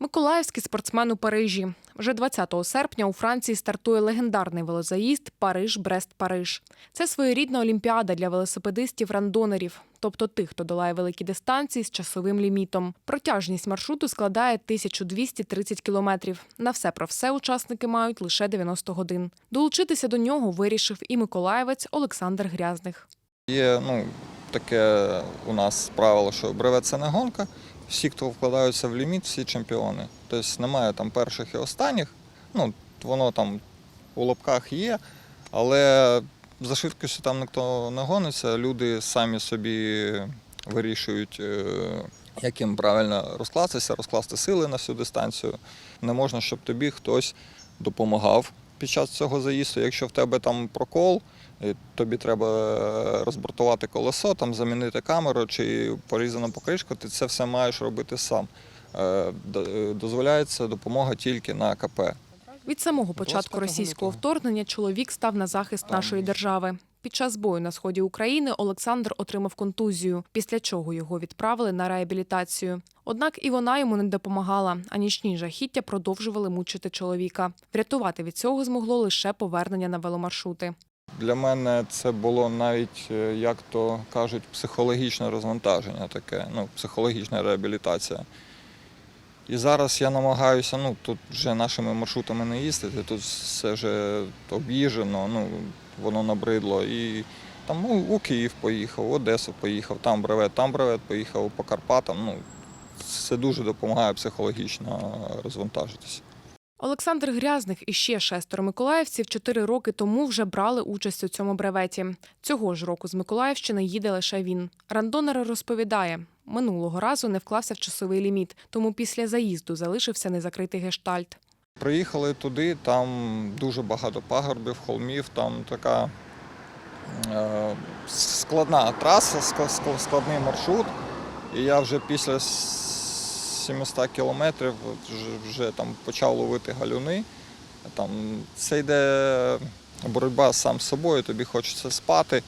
Миколаївський спортсмен у Парижі. Вже 20 серпня у Франції стартує легендарний велозаїзд Париж-Брест-Париж. Це своєрідна олімпіада для велосипедистів-рандонерів, тобто тих, хто долає великі дистанції з часовим лімітом. Протяжність маршруту складає 1230 кілометрів. На все про все учасники мають лише 90 годин. Долучитися до нього вирішив і миколаївець Олександр Грязних. Є ну, таке у нас правило, що бревет це не гонка. Всі, хто вкладаються в ліміт, всі чемпіони. Тобто немає там перших і останніх. Ну, воно там у лапках є, але за швидкістю там ніхто не гониться. Люди самі собі вирішують, е, як їм правильно розкластися, розкласти сили на всю дистанцію. Не можна, щоб тобі хтось допомагав під час цього заїзду. Якщо в тебе там прокол, тобі треба розбортувати колесо, там замінити камеру чи порізану покришку, ти це все маєш робити сам. Е, е, Дозволяється допомога тільки на КП. Від самого початку російського вторгнення чоловік став на захист нашої держави. Під час бою на сході України Олександр отримав контузію, після чого його відправили на реабілітацію. Однак і вона йому не допомагала, а нічні жахіття продовжували мучити чоловіка. Врятувати від цього змогло лише повернення на веломаршрути. Для мене це було навіть, е, як то кажуть, психологічне розвантаження таке, ну, психологічна реабілітація. І зараз я намагаюся, ну тут вже нашими маршрутами не їздити, тут все вже об'їжджено, ну, воно набридло. І там ну, у Київ поїхав, в Одесу поїхав, там бревет, там бревет, поїхав по Карпатам. Ну, це дуже допомагає психологічно розвантажитися. Олександр Грязних і ще шестеро миколаївців чотири роки тому вже брали участь у цьому бреветі. Цього ж року з Миколаївщини їде лише він. Рандонер розповідає, минулого разу не вклався в часовий ліміт, тому після заїзду залишився незакритий гештальт. Приїхали туди, там дуже багато пагорбів, холмів, там така е, складна траса, ск- ск- складний маршрут. І я вже після 700 кілометрів вже там почав ловити галюни. Там, це йде боротьба сам з собою, тобі хочеться спати.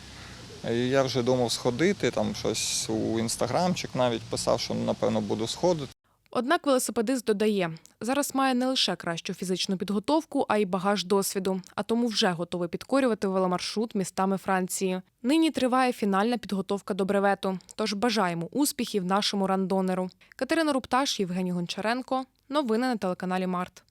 І я вже думав сходити, там щось у інстаграмчик навіть писав, що напевно буду сходити. Однак велосипедист додає, зараз має не лише кращу фізичну підготовку, а й багаж досвіду, а тому вже готовий підкорювати веломаршрут містами Франції. Нині триває фінальна підготовка до бревету. Тож бажаємо успіхів нашому рандонеру. Катерина Рупташ, Євгеній Гончаренко. Новини на телеканалі Март.